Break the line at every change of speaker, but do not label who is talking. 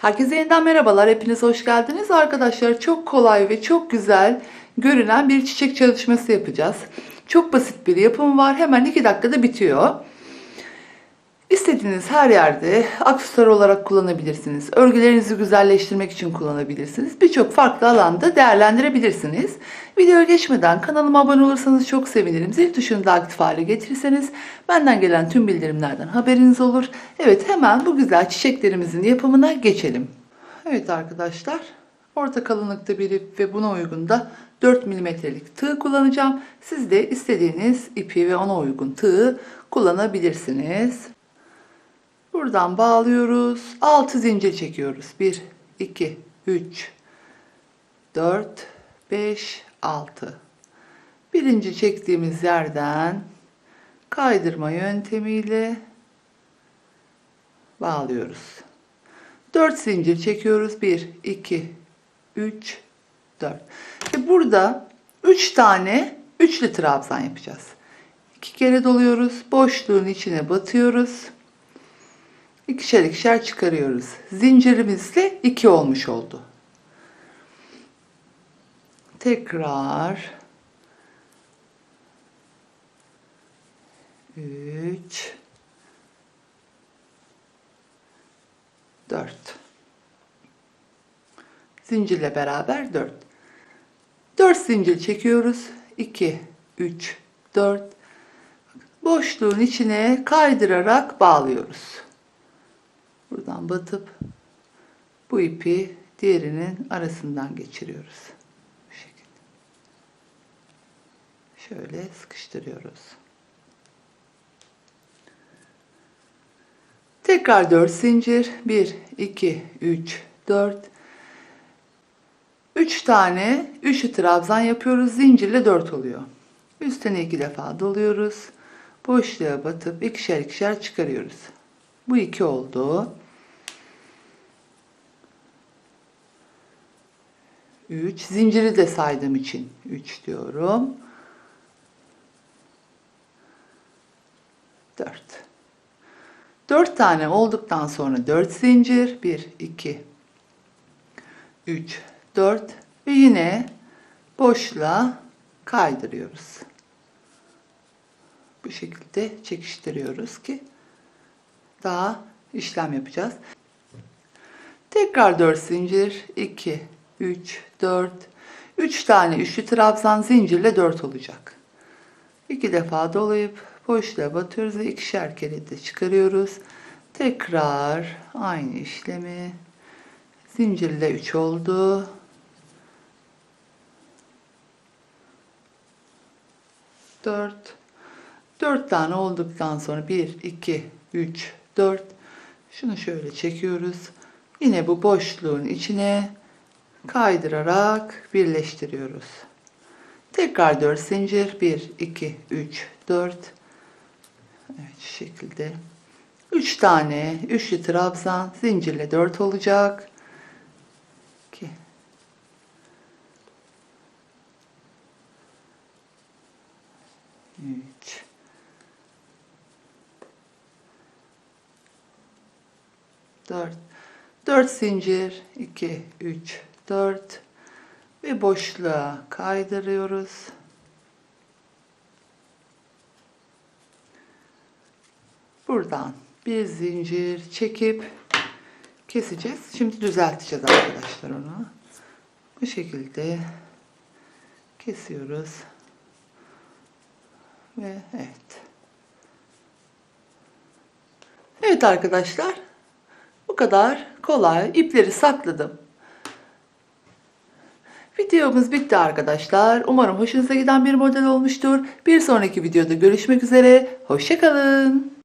Herkese yeniden merhabalar. Hepiniz hoş geldiniz. Arkadaşlar çok kolay ve çok güzel görünen bir çiçek çalışması yapacağız. Çok basit bir yapım var. Hemen 2 dakikada bitiyor. İstediğiniz her yerde aksesuar olarak kullanabilirsiniz. Örgülerinizi güzelleştirmek için kullanabilirsiniz. Birçok farklı alanda değerlendirebilirsiniz. Videoya geçmeden kanalıma abone olursanız çok sevinirim. Zil tuşunu da aktif hale getirirseniz benden gelen tüm bildirimlerden haberiniz olur. Evet hemen bu güzel çiçeklerimizin yapımına geçelim. Evet arkadaşlar orta kalınlıkta bir ip ve buna uygun da 4 milimetrelik tığ kullanacağım. Siz de istediğiniz ipi ve ona uygun tığı kullanabilirsiniz. Buradan bağlıyoruz. 6 zincir çekiyoruz. 1, 2, 3, 4, 5, 6. Birinci çektiğimiz yerden kaydırma yöntemiyle bağlıyoruz. 4 zincir çekiyoruz. 1, 2, 3, 4. Ve burada 3 tane üçlü trabzan yapacağız. 2 kere doluyoruz. Boşluğun içine batıyoruz. İkişer ikişer çıkarıyoruz. Zincirimizde 2 olmuş oldu. Tekrar 3 4 Zincirle beraber 4 4 zincir çekiyoruz. 2 3 4 Boşluğun içine kaydırarak bağlıyoruz. Buradan batıp bu ipi diğerinin arasından geçiriyoruz. Bu şekilde. Şöyle sıkıştırıyoruz. Tekrar 4 zincir. 1, 2, 3, 4. 3 tane üçlü trabzan yapıyoruz. Zincirle 4 oluyor. Üstüne 2 defa doluyoruz. Boşluğa batıp ikişer ikişer çıkarıyoruz. Bu 2 oldu. 3 zinciri de saydığım için 3 diyorum. 4 4 tane olduktan sonra 4 zincir 1 2 3 4 ve yine boşluğa kaydırıyoruz. Bu şekilde çekiştiriyoruz ki daha işlem yapacağız. Tekrar 4 zincir 2 3 4 3 tane üçlü trabzan zincirle 4 olacak. 2 defa dolayıp boşluğa batıyoruz ve ikişer kere de çıkarıyoruz. Tekrar aynı işlemi zincirle 3 oldu. Dört. Dört tane olduktan sonra bir, iki, üç, dört. Şunu şöyle çekiyoruz. Yine bu boşluğun içine kaydırarak birleştiriyoruz. Tekrar 4 zincir. 1, 2, 3, 4. Evet şu şekilde. 3 tane üçlü trabzan zincirle 4 olacak. 2 3 4 4 zincir 2 3 4 ve boşluğa kaydırıyoruz. Buradan bir zincir çekip keseceğiz. Şimdi düzelteceğiz arkadaşlar onu. Bu şekilde kesiyoruz. Ve evet. Evet arkadaşlar. Kadar kolay. İpleri sakladım. Videomuz bitti arkadaşlar. Umarım hoşunuza giden bir model olmuştur. Bir sonraki videoda görüşmek üzere. Hoşçakalın.